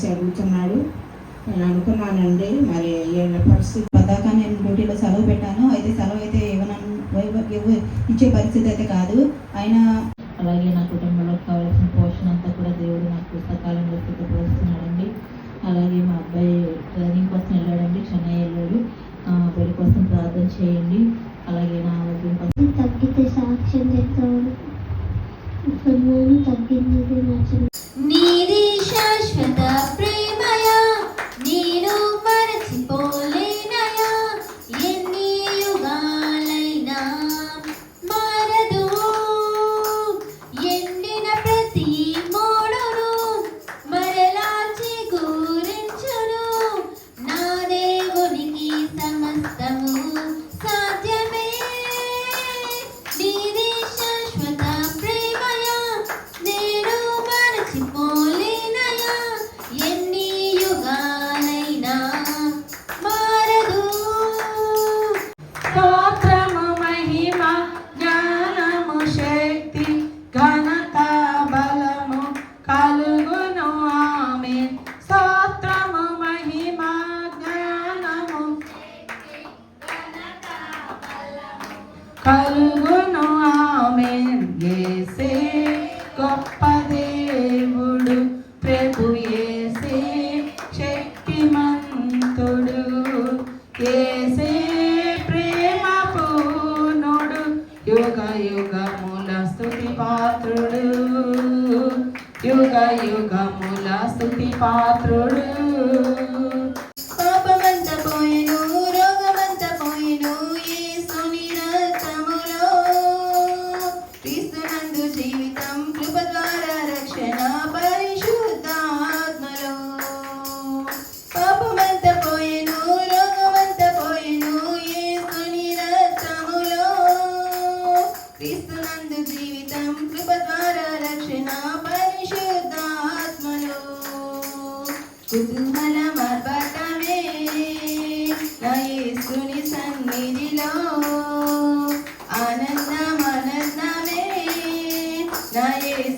చేసి అడుగుతున్నాడు. నేను అనుకున్నానండి మరి పరిస్థితి పదాక నేను డ్యూటీలో సెలవు పెట్టాను. అయితే సెలవు అయితే ఇవ్వనను ఇచ్చే పరిస్థితి అయితే కాదు. ఆయన అలాగే నా కుటుంబంలో కావాల్సిన పోషణ అంతా కూడా దేవుడు నాకు సకాలంలో సిద్ధపరుస్తున్నాడండి అలాగే మా అబ్బాయి ట్రైనింగ్ కోసం వెళ్ళాడండి చెన్నై వెళ్ళాడు పెళ్ళి కోసం ప్రార్థన చేయండి. అలాగే నా ఆరోగ్యం తగ్గితే సాక్ష్యం చెప్తాడు తగ్గింది clap, clap. క్రీస్తునందు జీవితం కృప ద్వారా Yeah, yeah.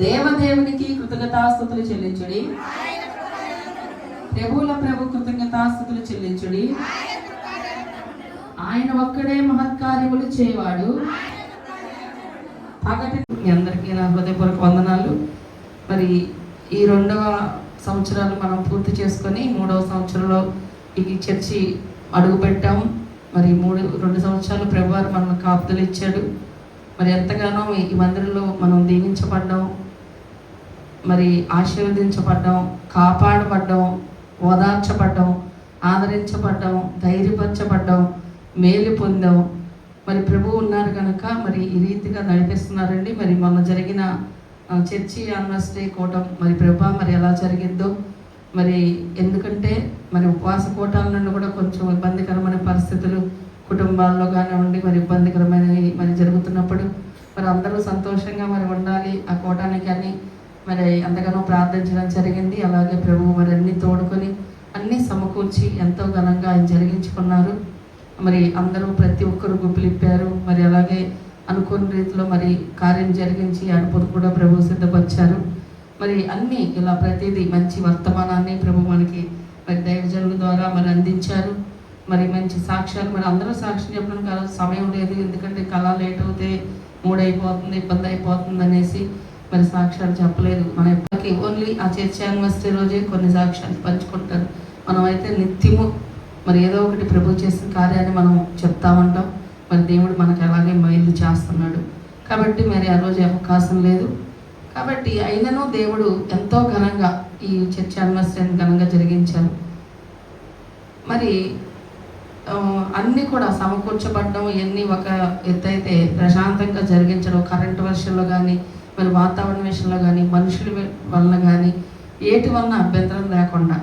దేవదేవునికి కృతజ్ఞతాస్థుతులు చెల్లించుడి. ప్రభువుల ప్రభు కృతజ్ఞతాస్థుతులు చెల్లించుడి. ఆయన ఒక్కడే మహత్కార్యములు చేయవాడు. పగటి మీ అందరికీ నా హృదయపూర్వక వందనాలు. మరి ఈ రెండవ సంవత్సరాలు మనం పూర్తి చేసుకొని మూడవ సంవత్సరంలో ఈ చర్చి అడుగు పెట్టాం మరి మూడు రెండు సంవత్సరాలు ప్రభువారు మనకు కాపుదలు ఇచ్చాడు మరి ఎంతగానో ఈ- ఈ మందిరంలో మనం దీవించబడ్డాం. మరి ఆశీర్వదించబడ్డం కాపాడబడ్డం ఓదార్చబడ్డం ఆదరించబడ్డం ధైర్యపరచబడ్డం మేలు పొందాం. మరి ప్రభు ఉన్నారు కనుక మరి ఈ రీతిగా నడిపిస్తున్నారండి. మరి మొన్న జరిగిన చర్చి యానివర్సరీ కూటం మరి ప్రభా మరి ఎలా జరిగిందో మరి ఎందుకంటే మరి ఉపవాస కూటాల నుండి కూడా కొంచెం ఇబ్బందికరమైన పరిస్థితులు కుటుంబాల్లో కానివ్వండి మరి ఇబ్బందికరమైన మరి జరుగుతున్నప్పుడు మరి అందరూ సంతోషంగా మరి ఉండాలి. ఆ కూటానికి అని మరి ఎంతగానో ప్రార్థించడం జరిగింది. అలాగే ప్రభు మరి అన్ని తోడుకొని అన్నీ సమకూర్చి ఎంతో ఘనంగా ఆయన జరిగించుకున్నారు. మరి అందరూ ప్రతి ఒక్కరు గుప్పిలిప్పారు. మరి అలాగే అనుకున్న రీతిలో మరి కార్యం జరిగించి అడుపులు కూడా ప్రభు సిద్ధపరిచారు. మరి అన్నీ ఇలా ప్రతిదీ మంచి వర్తమానాన్ని ప్రభు మనకి మరి దైవజనుల ద్వారా మరి అందించారు. మరి మంచి సాక్ష్యాలు మరి అందరూ సాక్ష్యం చెప్పడానికి ఆ సమయం లేదు. ఎందుకంటే కళ లేట్ అవుతే మూడైపోతుంది ఇబ్బంది అయిపోతుంది అనేసి మరి సాక్ష్యాలు చెప్పలేదు. మన ఎప్పటికీ ఓన్లీ ఆ చర్చ యానివర్సరీ రోజే కొన్ని సాక్ష్యాలు పంచుకుంటారు. మనం అయితే నిత్యము మరి ఏదో ఒకటి ప్రభు చేసిన కార్యాన్ని మనం చెప్తా ఉంటాం మరి దేవుడు మనకు అలాగే మైలు చేస్తున్నాడు. కాబట్టి మరి ఆ రోజు అవకాశం లేదు. కాబట్టి అయినను దేవుడు ఎంతో ఘనంగా ఈ చర్చ యానివర్సరీని ఘనంగా జరిగించారు. మరి అన్నీ కూడా సమకూర్చబడడం ఇవన్నీ ఒక ఎత్తైతే ప్రశాంతంగా జరిగించడం కరెంటు వర్షంలో కానీ మరి వాతావరణ విషయంలో కానీ మనుషుల వలన కానీ ఏటి వలన అభ్యంతరం లేకుండా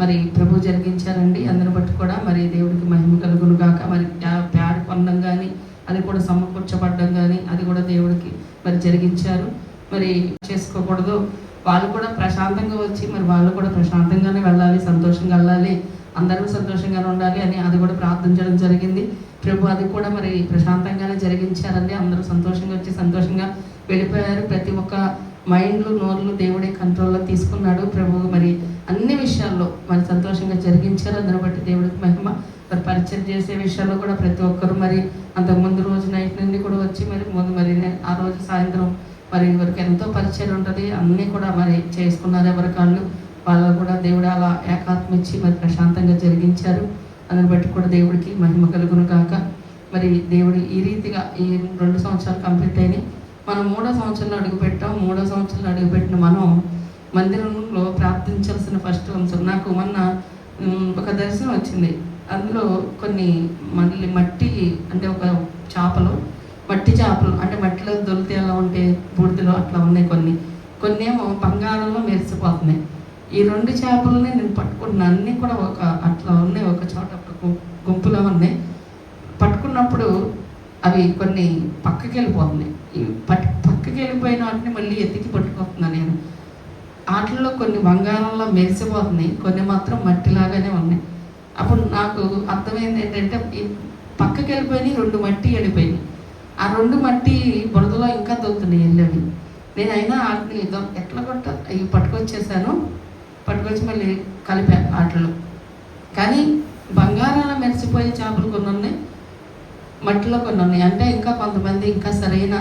మరి ప్రభు జరిగించారండి. అందరిని బట్టి కూడా మరి దేవుడికి మహిమ కలుగును గాక. మరి ప్యా- ప్యాడ్ కొనడం కానీ అది కూడా సమకూర్చబడడం కానీ అది కూడా దేవుడికి మరి జరిగించారు. మరి చేసుకోకూడదు. వాళ్ళు కూడా ప్రశాంతంగా వచ్చి మరి వాళ్ళు కూడా ప్రశాంతంగానే వెళ్ళాలి సంతోషంగా వెళ్ళాలి అందరూ సంతోషంగానే ఉండాలి అని అది కూడా ప్రార్థించడం జరిగింది. ప్రభు అది కూడా మరి ప్రశాంతంగానే జరిగించారండి. అందరూ సంతోషంగా వచ్చి సంతోషంగా వెళ్ళిపోయారు. ప్రతి ఒక్క మైండ్లు నోర్లు దేవుడే కంట్రోల్లో తీసుకున్నాడు. ప్రభు మరి అన్ని విషయాల్లో మరి సంతోషంగా జరిగించారు. అందుని బట్టి దేవుడికి మహిమ మరి పరిచయం చేసే విషయాల్లో కూడా ప్రతి ఒక్కరు మరి అంతకుముందు రోజు నైట్ నుండి కూడా వచ్చి మరి ముందు మరి ఆ రోజు సాయంత్రం మరి ఇవరికి ఎంతో పరిచయం ఉంటుంది. అన్నీ కూడా మరి చేసుకున్నారు ఎవరికాళ్ళు వాళ్ళు కూడా దేవుడు అలా ఏకాత్మ ఇచ్చి మరి ప్రశాంతంగా జరిగించారు. అందుని బట్టి కూడా దేవుడికి మహిమ కలుగును కాక మరి దేవుడు ఈ రీతిగా ఈ రెండు సంవత్సరాలు కంప్లీట్ అయినాయి. మనం మూడో సంవత్సరంలో అడుగుపెట్టాం. మూడో సంవత్సరంలో అడుగుపెట్టిన మనం మందిరంలో ప్రార్థించాల్సిన ఫస్ట్ అంశం. నాకు మొన్న ఒక దర్శనం వచ్చింది. అందులో కొన్ని మళ్ళీ మట్టి అంటే ఒక చేపలు మట్టి చేపలు అంటే మట్టిలో దొలితే ఎలా ఉంటే బూడిదలో అట్లా ఉన్నాయి కొన్ని. కొన్ని ఏమో బంగారంలో మెరిసిపోతున్నాయి. ఈ రెండు చేపలని నేను పట్టుకుంటున్నాను అన్నీ కూడా ఒక అట్లా ఉన్నాయి. చోట ఒక గుంపులో ఉన్నాయి. పట్టుకున్నప్పుడు అవి కొన్ని పక్కకి వెళ్ళిపోతున్నాయి పట్ పక్కకి వెళ్ళిపోయిన వాటిని మళ్ళీ ఎత్తికి పట్టుకొస్తున్నాను నేను. ఆటల్లో కొన్ని బంగారంలో మెరిసిపోతున్నాయి. కొన్ని మాత్రం మట్టిలాగానే ఉన్నాయి. అప్పుడు నాకు అర్థమైంది ఏంటంటే ఈ పక్కకి వెళ్ళిపోయినాయి రెండు మట్టి వెళ్ళిపోయినాయి. ఆ రెండు మట్టి బురదలో ఇంకా దొరుకుతున్నాయి వెళ్ళవి. నేనైనా ఆటని వాటిని ఎట్లా కొట్ట ఇవి పట్టుకొచ్చేసాను. పట్టుకొచ్చి మళ్ళీ కలిపా ఆటలు. కానీ బంగారాల మెరిసిపోయే చేపలు కొన్ని ఉన్నాయి మట్టిలో కొన్ని ఉన్నాయి అంటే ఇంకా కొంతమంది ఇంకా సరైన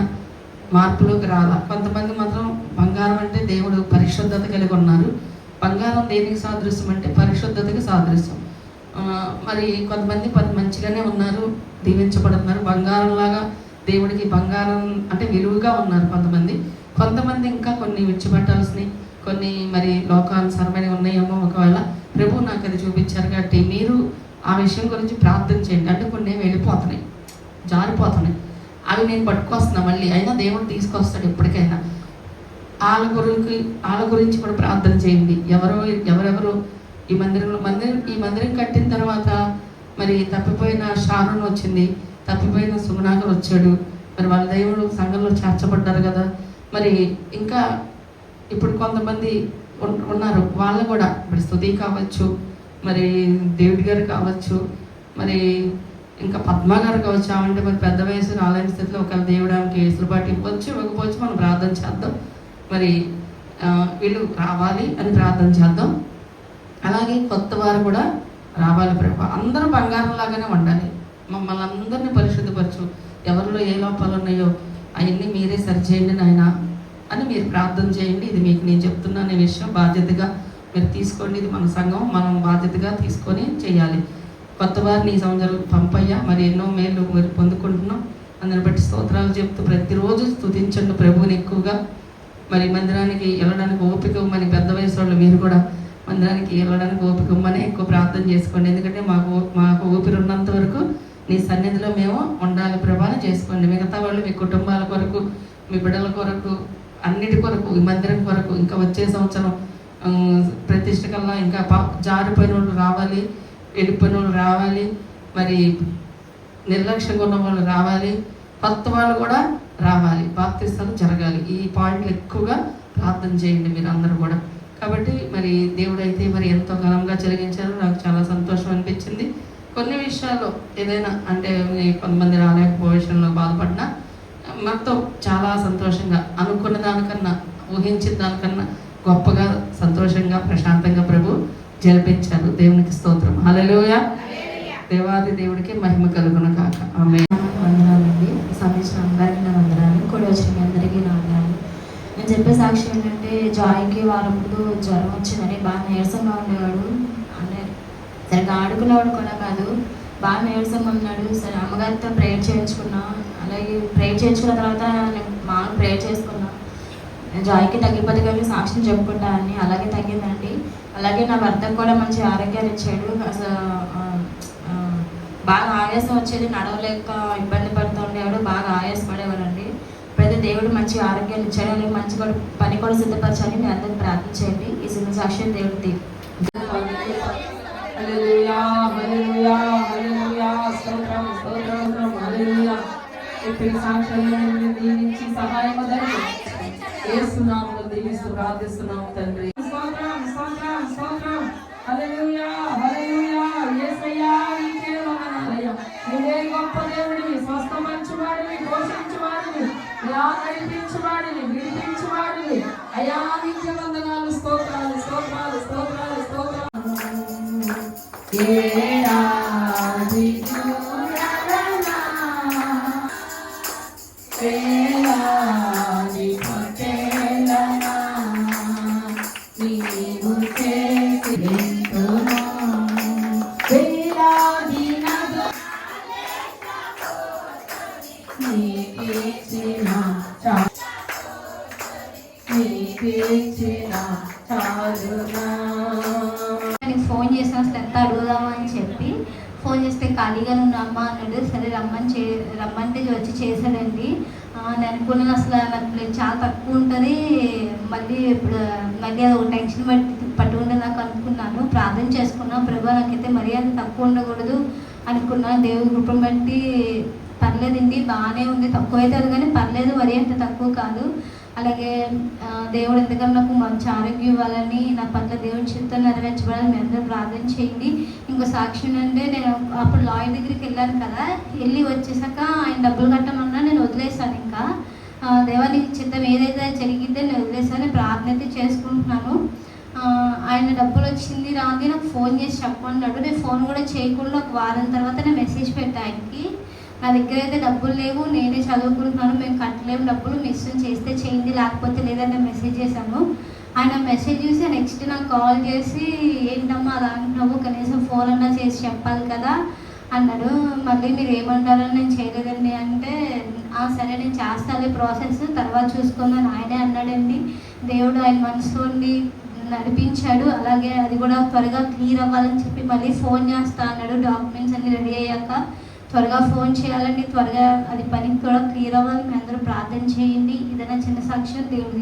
మార్పులోకి రాల. కొంతమంది మాత్రం బంగారం అంటే దేవుడు పరిశుద్ధత కలిగి ఉన్నారు. బంగారం దేనికి సాదృశ్యం అంటే పరిశుద్ధతకి సాదృశ్యం. మరి కొంతమంది పది మంచిగానే ఉన్నారు దీవించబడుతున్నారు. బంగారంలాగా దేవుడికి బంగారం అంటే విలువగా ఉన్నారు కొంతమంది. కొంతమంది ఇంకా కొన్ని విడిచిపెట్టాల్సినవి కొన్ని మరి లోకానుసరమైనవి ఉన్నాయేమో ఒకవేళ. ప్రభు నాకు అది చూపించారు కాబట్టి మీరు ఆ విషయం గురించి ప్రార్థన చేయండి. అంటే కొన్ని వెళ్ళిపోతున్నాయి. జారిపోతున్నాయి. అవి నేను పట్టుకొస్తున్నా మళ్ళీ. అయినా దేవుడు తీసుకొస్తాడు ఎప్పటికైనా. వాళ్ళ గురించి వాళ్ళ గురించి కూడా ప్రార్థన చేయండి. ఎవరో ఎవరెవరు ఈ మందిరంలో మందిరం ఈ మందిరం కట్టిన తర్వాత మరి తప్పిపోయిన షారున్ వచ్చింది. తప్పిపోయిన సుమనాగర్ వచ్చాడు. మరి వాళ్ళ దేవుడు సంఘంలో చేర్చబడ్డారు కదా. మరి ఇంకా ఇప్పుడు కొంతమంది ఉన్నారు. వాళ్ళు కూడా ఇప్పుడు స్థుతి కావచ్చు మరి దేవుడి గారు కావచ్చు మరి ఇంకా పద్మ కావచ్చు అంటే మరి పెద్ద వయసు రాలేని స్థితిలో ఒకవేళ దేవుడు ఆమెకి వెసులుబాటు ఇవ్వచ్చు ఇవ్వకపోవచ్చు మనం ప్రార్థన చేద్దాం. మరి వీళ్ళు రావాలి అని ప్రార్థన చేద్దాం. అలాగే కొత్త వారు కూడా రావాలి ప్రభా. అందరూ బంగారం లాగానే ఉండాలి. మమ్మల్ని అందరినీ పరిశుద్ధపరచు. ఎవరిలో ఏ లోపాలు ఉన్నాయో అవన్నీ మీరే సరిచేయండి నాయన. అని మీరు ప్రార్థన చేయండి. ఇది మీకు నేను చెప్తున్నా విషయం. బాధ్యతగా మీరు తీసుకోండి. ఇది మన సంఘం. మనం బాధ్యతగా తీసుకొని చేయాలి. కొత్త వారిని ఈ సంవత్సరం పంపయ్యా. మరి ఎన్నో మేలు మీరు పొందుకుంటున్నాం. అందుని బట్టి స్తోత్రాలు చెప్తూ ప్రతిరోజు స్తుతించండి ప్రభువుని ఎక్కువగా. మరి మందిరానికి వెళ్ళడానికి ఓపిక ఇవ్వమని పెద్ద వయసు వాళ్ళు మీరు కూడా మందిరానికి వెళ్ళడానికి ఓపిక ఇవ్వమని ఎక్కువ ప్రార్థన చేసుకోండి. ఎందుకంటే మాకు మాకు ఊపిరి ఉన్నంత వరకు నీ సన్నిధిలో మేము ఉండాలి. ప్రభావం చేసుకోండి. మిగతా వాళ్ళు మీ కుటుంబాల కొరకు మీ బిడ్డల కొరకు అన్నిటి కొరకు ఈ మందిరం కొరకు ఇంకా వచ్చే సంవత్సరం ప్రతిష్ట కల్లా ఇంకా పా- జారిపోయిన వాళ్ళు రావాలి వెళ్ళిపోయిన వాళ్ళు రావాలి మరి నిర్లక్ష్యంగా ఉన్న వాళ్ళు రావాలి కొత్త వాళ్ళు కూడా రావాలి బాప్తిస్తాలు జరగాలి. ఈ పాయింట్లు ఎక్కువగా ప్రార్థన చేయండి మీరు అందరూ కూడా. కాబట్టి మరి దేవుడైతే మరి ఎంతో ఘనంగా జరిగించారు. నాకు చాలా సంతోషం అనిపించింది. కొన్ని విషయాల్లో ఏదైనా అంటే కొంతమంది రాలేకపోయే విషయంలో బాధపడినా మొత్తం చాలా సంతోషంగా అనుకున్న దానికన్నా ఊహించిన దానికన్నా గొప్పగా సంతోషంగా ప్రశాంతంగా ప్రభు జరిపించారు. దేవునికి స్తోత్రం. హల్లెలూయా. దేవాది దేవుడికి మహిమ కలుగును కాక ఆమె వందనాలండి. సమీక్ష అందరికీ నా వందనాలు కూడా వచ్చిన మీ అందరికీ నా వందనాలు. నేను చెప్పే సాక్షి ఏంటంటే జాయికి వారం ముందు జ్వరం వచ్చిందని బాగా నీరసంగా ఉండేవాడు. అంటే సరిగ్గా ఆడుకునేవాడు కూడా కాదు. బాగా నీరసంగా ఉన్నాడు. సరే అమ్మగారితో ప్రేయర్ చేయించుకున్నా. అలాగే ప్రేయర్ చేయించుకున్న తర్వాత నేను మామూలు ప్రేయర్ చేసుకున్నా. జాయ్కి తగ్గిపోతే కానీ సాక్ష్యం చెప్పుకుంటా అని అలాగే తగ్గిందండి. అలాగే నా భర్తకు కూడా మంచి ఆరోగ్యాన్ని ఇచ్చాడు. అసలు బాగా ఆయాసం వచ్చేది నడవలేక ఇబ్బంది పడుతూ ఉండేవాడు బాగా ఆయాసపడేవాడండి. ప్రతి దేవుడు మంచి ఆరోగ్యాన్ని ఇచ్చాడు. అలాగే మంచి కూడా పని కూడా సిద్ధపరచాలని మీ అందరికి ప్రార్థించండి ఈ సినిమా సాక్ష్యం దేవుడి దీవెన. Hallelujah, hallelujah, హల్లెలూయా. stotram, stotram, ఇక్కడి సాక్షాలను దీవించి సహాయం యేసునామములో దీవిస్తూ ప్రార్థిస్తున్నాము తండ్రి. Stay alive. రమ్మంటే వచ్చి చేశానండి నేను అనుకున్నాను అసలు నాకు చాలా తక్కువ ఉంటుంది. మళ్ళీ ఇప్పుడు మళ్ళీ అది ఒక టెన్షన్ పట్టి పట్టుకుంటే నాకు అనుకున్నాను. ప్రార్థన చేసుకున్నాను ప్రభా నాకైతే మరీ అంత తక్కువ ఉండకూడదు అనుకున్నాను దేవుడి కృపను బట్టి పర్లేదండి. బాగానే ఉంది. తక్కువ అవుతుంది కానీ పర్లేదు. మరీ అంత తక్కువ కాదు. అలాగే దేవుడు ఎందుకన్నా నాకు మంచి ఆరోగ్యం ఇవ్వాలని నా పట్ల దేవుడి చిత్తం నెరవేర్చబడాలని మీ అందరూ ప్రార్థన చేయండి. ఇంకో సాక్ష్యం అంటే నేను అప్పుడు లాయర్ దగ్గరికి వెళ్ళాను కదా వెళ్ళి వచ్చేసాక ఆయన డబ్బులు కట్టమన్నా నేను వదిలేసాను ఇంకా. దేవానికి చిత్తం ఏదైతే జరిగిందో నేను వదిలేసాను ప్రార్థన అయితే చేసుకుంటున్నాను. ఆయన డబ్బులు వచ్చింది రాంది నాకు ఫోన్ చేసి చెప్పమన్నాడు. నేను ఫోన్ కూడా చేయకుండా ఒక వారం తర్వాత నేను మెసేజ్ పెట్టా ఆయనకి. నా దగ్గర అయితే డబ్బులు లేవు నేనే చదువుకుంటున్నాను మేము కట్టలేము డబ్బులు మిస్ చేస్తే చేయండి లేకపోతే లేదని మెసేజ్ చేశాము. ఆయన మెసేజ్ చూసి నెక్స్ట్ నాకు కాల్ చేసి ఏంటమ్మా అలా అంటున్నావు? కనీసం ఫోన్ అన్నా చేసి చెప్పాలి కదా అన్నాడు. మళ్ళీ మీరు ఏమంటారని నేను చేయలేదండి. అంటే "ఆ, సరే నేను చేస్తాను ప్రాసెస్ తర్వాత చూసుకుందాను ఆయనే అన్నాడండి. దేవుడు ఆయన మనసులోండి నడిపించాడు. అలాగే అది కూడా త్వరగా క్లియర్ అవ్వాలని చెప్పి మళ్ళీ ఫోన్ చేస్తా అన్నాడు. డాక్యుమెంట్స్ అన్ని రెడీ అయ్యాక త్వరగా ఫోన్ చేయాలండి త్వరగా అది పని కూడా క్లియర్ అవ్వాలి. మీ అందరూ ప్రార్థన చేయండి. ఏదైనా చిన్న సాక్ష్యం దేవుడు